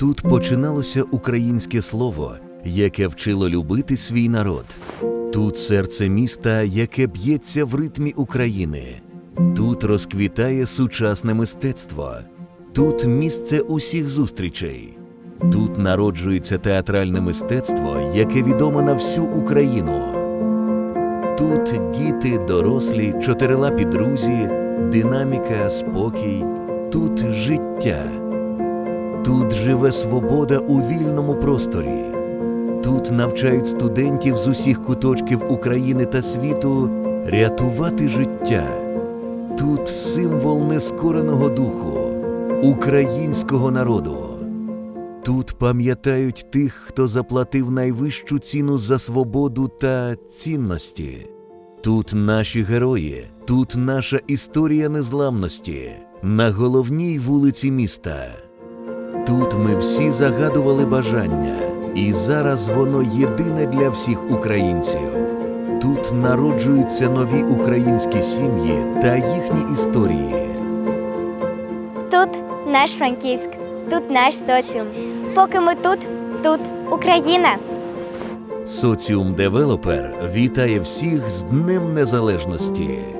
Тут починалося українське слово, яке вчило любити свій народ. Тут серце міста, яке б'ється в ритмі України. Тут розквітає сучасне мистецтво. Тут місце усіх зустрічей. Тут народжується театральне мистецтво, яке відомо на всю Україну. Тут діти, дорослі, чотирилапі друзі, динаміка, спокій, тут життя. Тут живе свобода у вільному просторі. Тут навчають студентів з усіх куточків України та світу рятувати життя. Тут символ нескореного духу, українського народу. Тут пам'ятають тих, хто заплатив найвищу ціну за свободу та цінності. Тут наші герої, тут наша історія незламності на головній вулиці міста. Тут ми всі загадували бажання, і зараз воно єдине для всіх українців. Тут народжуються нові українські сім'ї та їхні історії. Тут наш Франківськ, тут наш соціум. Поки ми тут, тут Україна. Соціум Девелопер вітає всіх з Днем Незалежності.